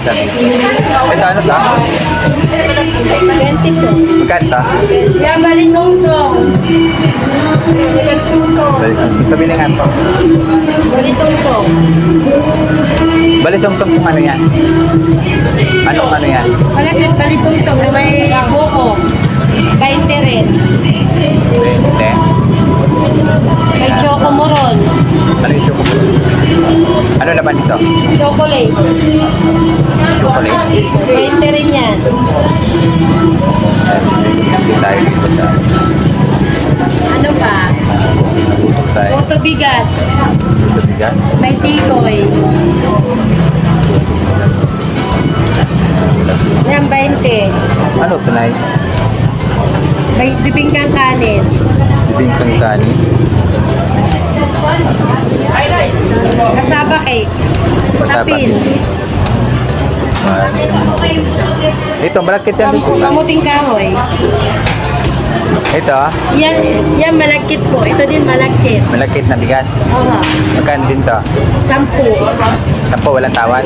bawasan. Ito ano to? 20 po. Magkano to? Yan, balisong-song. Balisong. Pabili nga po. Balisong-song. Balisong-song kung ano yan. Anong ano yan? Malapit balisong-song na may buko. Kainte rin. Ito? Chocolate. Chocolate? Kainte rin yan. Hindi tayo dito sa... Ano pa? Puto bigas. Ito bigas. May tikoy. Yan, 20. Ano tunay? May bibing kang kanin. Bibing kang kanin. Kasaba cake. Kasaba Tapin. Ah, Ito, malakit yan. Kam- Kamuting kahoy. Ito, ah, Yan, yan malakit po. Ito din malakit. malakit na bigas. Oha. Magkano din to? Sampu. Sampo, walang tawad.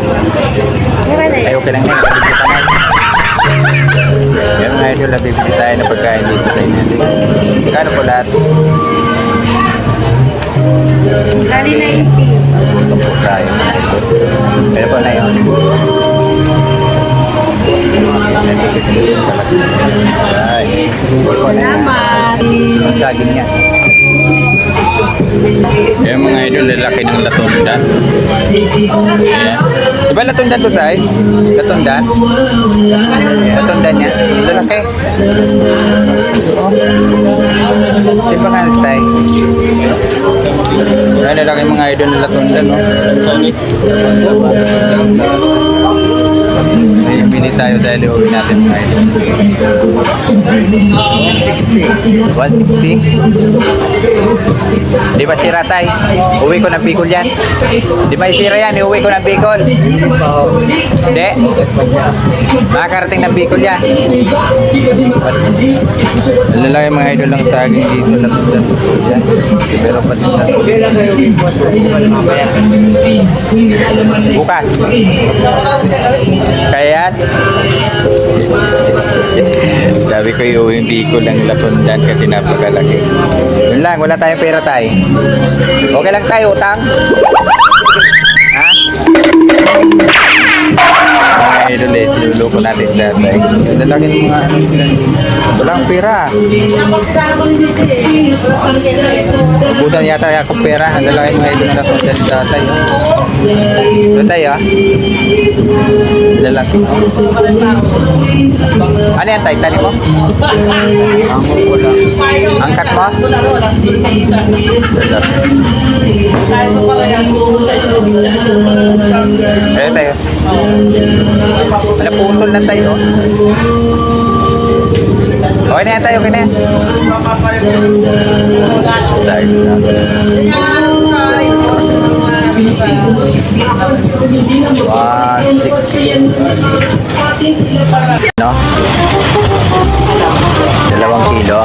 Wala na Ay, eh. okay lang yan. Bibili ka na. Yan mga idol, nabibili tayo ng pagkain dito sa inyo. Kano po lahat? Kali 90. Ito po tayo. Kaya po na yun. Salamat. Saging niya. Yung mga idol, lalaki ng latundan. Ayan. Diba latundan to tay? Latundan? Latundan niya. Lalaki. Di ba nga tay? Lalaki mga idol na latundan, no? May tayo dahil iuwi natin idol. 160. 160? Di ba sira tay? Uwi ko ng Bicol yan. Di ba sira yan? Iuwi ko ng Bicol. Hindi. Makakarating ng Bicol yan. Lalaki mga idol ng saging dito na tundan. Yan. Pero pa din na. Bukas. Kaya. Sabi ko yung hindi ko lang lapundan kasi napakalaki. Yun lang, wala tayong pera tayo. Okay lang tayo, utang. Ha? Mga idol eh, sinuloko natin sa tayo. Dalagin mo nga. Walang pera. Ubutan yata akong pera. Ang dalagin mga idol na lapundan sa tayo. Ito tayo. Ah. Lalaki. Ano yan tayo? Tali mo? Ang mukula. Ang kat mo? Lalaki. Ito tayo. Naputol na tayo. Okay na yan tayo, okay na yan. Sorry. 160. No? Dalawang kilo.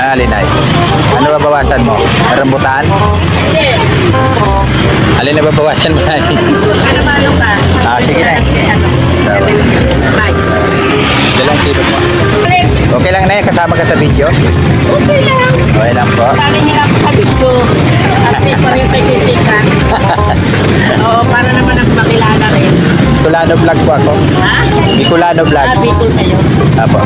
Ah, linay. Ano babawasan mo? Rambutan? Alin na babawasan mo? Ah, sige na. Dalawang kilo mo. Okay lang na yan, kasama ka sa video? Okay lang. Okay lang po. Kali nila ako sa video. Kasi pa rin kay Jessica. Oo, para naman ako makilala rin. Bicolano vlog po ako. Ha? Bicolano vlog. Ah, Bicol kayo. Apo.